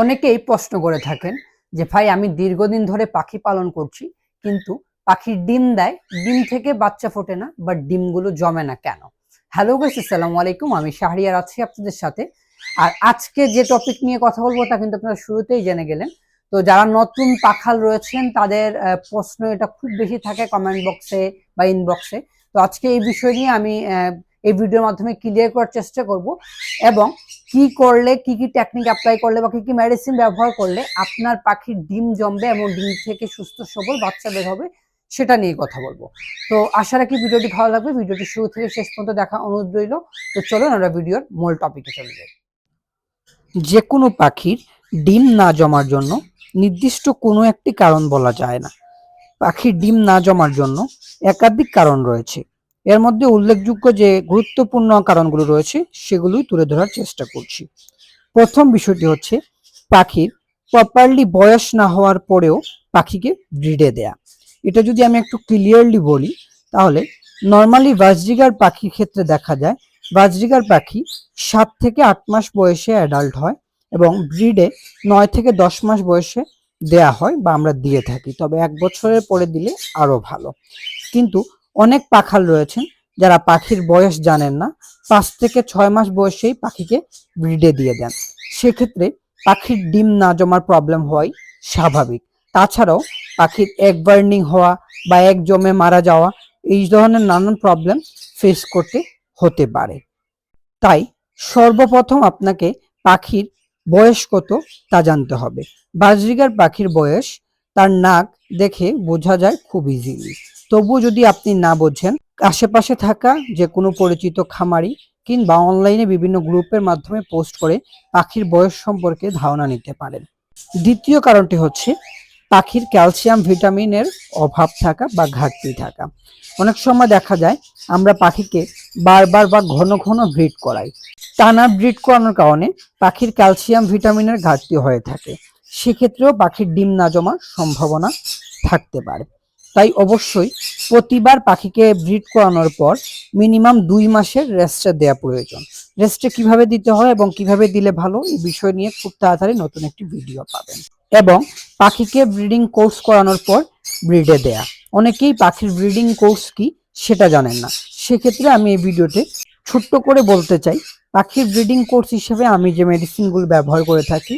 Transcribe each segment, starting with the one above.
অনেকেই প্রশ্ন করে থাকেন যে, ভাই, আমি দীর্ঘদিন ধরে পাখি পালন করছি, কিন্তু পাখির ডিম দেয়, ডিম থেকে বাচ্চা ফোটে না বাট ডিমগুলো জমে না কেন? হ্যালো গাইস আসসালামু আলাইকুম। আমি শাহরিয়ার আছি আপনাদের সাথে। আর আজকে যে টপিক নিয়ে কথা বলব তা কিন্তু আপনারা শুরুতেই জেনে গেলেন। তো যারা নতুন পাখাল রয়েছেন, তাদের প্রশ্ন এটা খুব বেশি থাকে কমেন্ট বক্সে বা ইনবক্সে তো আজকে এই বিষয় নিয়ে আমি এই ভিডিওর মাধ্যমে ক্লিয়ার করার চেষ্টা করব। এবং কি করলে, কি কি টেকনিক অ্যাপ্লাই করলে বা কি কি মেডিসিন ব্যবহার করলে আপনার পাখির ডিম জমবে এবং ডিম থেকে সুস্থ সবল বাচ্চা বের হবে, সেটা নিয়ে কথা বলব। তো আশা রাখি ভিডিওটি ভালো লাগবে। ভিডিওটি শুরু থেকে শেষ পর্যন্ত দেখা অনুরোধ রইল। তো চলুন আমরা ভিডিওর মূল টপিকে চলে যাই। যে কোনো পাখির ডিম না জমার জন্য নির্দিষ্ট কোনো একটি কারণ বলা যায় না। পাখির ডিম না জমার জন্য একাধিক কারণ রয়েছে। এর মধ্যে উল্লেখযোগ্য যে গুরুত্বপূর্ণ কারণগুলো রয়েছে, সেগুলোই তুলে ধরার চেষ্টা করছি। প্রথম বিষয়টি হচ্ছে পাখির প্রপারলি বয়স না হওয়ার পরেও পাখিকে ব্রিডে দেয়া। এটা যদি আমি একটু ক্লিয়ারলি বলি, তাহলে নর্মালি বাজরিগার পাখির ক্ষেত্রে দেখা যায় বাজরিগার পাখি সাত থেকে আট মাস বয়সে অ্যাডাল্ট হয় এবং ব্রিডে নয় থেকে দশ মাস বয়সে দেয়া হয় বা আমরা দিয়ে থাকি। তবে এক বছরের পরে দিলে আরও ভালো। কিন্তু অনেক পাখাল রয়েছেন যারা পাখির বয়স জানেন না। পাঁচ থেকে ছয় মাস বয়সেই পাখিকে ব্রিডে দিয়ে দেন। সেক্ষেত্রে পাখির ডিম না জমার প্রবলেম হওয়াই স্বাভাবিক। তাছাড়াও পাখির এক বার্নিং হওয়া বা এক জমে মারা যাওয়া, এই ধরনের নানান প্রবলেম ফেস করতে হতে পারে। তাই সর্বপ্রথম আপনাকে পাখির বয়স কত তা জানতে হবে। বাজরিগার পাখির বয়স তার নাক দেখে বোঝা যায় খুব ইজিলি তবুও যদি আপনি না বোঝেন, আশেপাশে থাকা যে কোনো পরিচিত খামারি কিংবা অনলাইনে বিভিন্ন গ্রুপের মাধ্যমে পোস্ট করে পাখির বয়স সম্পর্কে ধারণা নিতে পারেন। দ্বিতীয় কারণটি হচ্ছে পাখির ক্যালসিয়াম ভিটামিনের অভাব থাকা বা ঘাটতি থাকা। অনেক সময় দেখা যায় আমরা পাখিকে বারবার বা ঘন ঘন ব্রিড করাই। টানা ব্রিড করানোর কারণে পাখির ক্যালসিয়াম ভিটামিনের ঘাটতি হয়ে থাকে। সেক্ষেত্রেও পাখির ডিম না জমার সম্ভাবনা থাকতে পারে। তাই অবশ্যই প্রতিবার পাখিকে ব্রিড করানোর পর মিনিমাম দুই মাসের রেস্টে দেওয়া প্রয়োজন। রেস্টে কীভাবে দিতে হয় এবং কীভাবে দিলে ভালো, এই বিষয় নিয়ে খুব তাড়াতাড়ি নতুন একটি ভিডিও পাবেন। এবং পাখিকে ব্রিডিং কোর্স করানোর পর ব্রিডে দেয়া। অনেকেই পাখির ব্রিডিং কোর্স কি সেটা জানেন না। সেক্ষেত্রে আমি এই ভিডিওতে ছোট্ট করে বলতে চাই, পাখির ব্রিডিং কোর্স হিসেবে আমি যে মেডিসিনগুলো ব্যবহার করে থাকি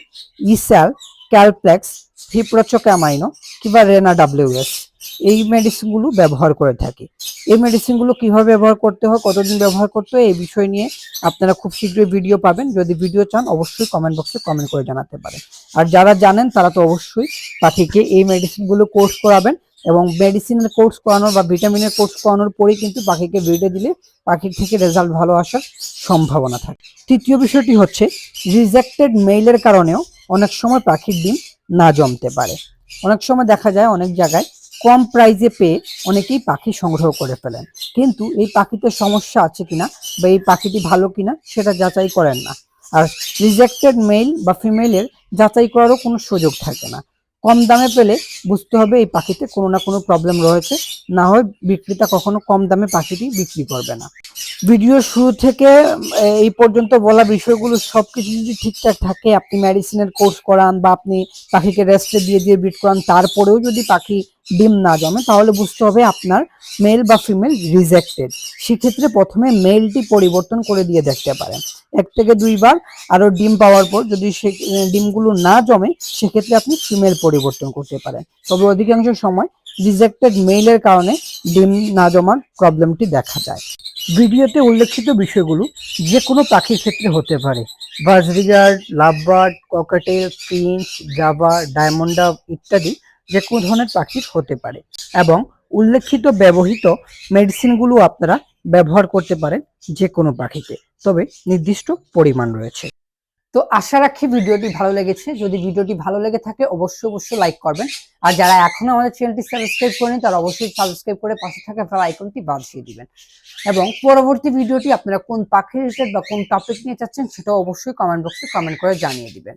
ইস্যাল ক্যালপ্লেক্স ফিপ্রোচোক্যামাইনো কিংবা রেনা ডাব্লিউএস। এই মেডিসিনগুলো ব্যবহার করে থাকি। এই মেডিসিনগুলো কীভাবে ব্যবহার করতে হয়, কতদিন ব্যবহার করতে হয়, এই বিষয় নিয়ে আপনারা খুব শীঘ্রই ভিডিও পাবেন। যদি ভিডিও চান, অবশ্যই কমেন্ট বক্সে কমেন্ট করে জানাতে পারেন। আর যারা জানেন, তারা তো অবশ্যই পাখিকে এই মেডিসিনগুলো কোর্স করাবেন এবং মেডিসিনের কোর্স করানোর বা ভিটামিনের কোর্স করানোর পরেই কিন্তু পাখিকে ব্রিডে দিলে পাখির থেকে রেজাল্ট ভালো আসার সম্ভাবনা থাকে। তৃতীয় বিষয়টি হচ্ছে রিজেক্টেড মেইলের কারণেও অনেক সময় পাখির ডিম না জমতে পারে। অনেক সময় দেখা যায়, অনেক জায়গায় কম প্রাইজে পেয়ে অনেকেই পাখি সংগ্রহ করে ফেলেন। কিন্তু এই পাখিতে সমস্যা আছে কিনা বা এই পাখিটি ভালো কিনা সেটা যাচাই করেন না। আর রিজেক্টেড মেল বা ফিমেলের যাচাই করারও কোনো সুযোগ থাকে না। কম দামে পেলে বুঝতে হবে এই পাখিতে কোনো না কোনো প্রবলেম রয়েছে। না হয় বিক্রেতা কখনো কম দামে পাখিটি বিক্রি করবে না। ভিডিও শুরু থেকে এই পর্যন্ত বলা বিষয়গুলো সব কিছু যদি ঠিকঠাক থাকে, আপনি মেডিসিনের কোর্স করান বা আপনি পাখিকে রেস্টে দিয়ে দিয়ে বিট করান, তারপরেও যদি পাখি ডিম না জমে, তাহলে বুঝতে হবে আপনার মেল বা ফিমেল রিজেক্টেড সেক্ষেত্রে প্রথমে মেলটি পরিবর্তন করে দিয়ে দেখতে পারেন। এক থেকে দুইবার আরও ডিম পাওয়ার পর যদি সে ডিমগুলো না জমে, সেক্ষেত্রে আপনি ফিমেল পরিবর্তন করতে পারেন। তবে অধিকাংশ সময় রিজেক্টেড মেইলের কারণে ডিম না জমার প্রবলেমটি দেখা যায়। ভিডিওতে উল্লেখিত বিষয়গুলো যে কোনো পাখির ক্ষেত্রে হতে পারে। Budgerigar lovebird, cockatiel, finch Java diamond, ইত্যাদি যে কোনো ধরনের পাখির হতে পারে। এবং উল্লেখিত ব্যবহৃত মেডিসিনগুলো আপনারা ব্যবহার করতে পারেন যে কোনো পাখিতে তবে নির্দিষ্ট পরিমাণ রয়েছে। তো আশা রাখি ভিডিওটি ভালো লেগেছে। যদি ভিডিওটি ভালো লেগে থাকে, অবশ্যই অবশ্যই লাইক করবেন। আর যারা এখনও আমাদের চ্যানেলটি সাবস্ক্রাইব করেনি তারা অবশ্যই সাবস্ক্রাইব করে পাশে থাকা বেল আইকনটি বাজিয়ে দিবেন। এবং পরবর্তী ভিডিওটি আপনারা কোন পাখি রিলেটেড বা কোন টপিক নিয়ে চাচ্ছেন সেটা অবশ্যই কমেন্ট বক্সে কমেন্ট করে জানিয়ে দিবেন।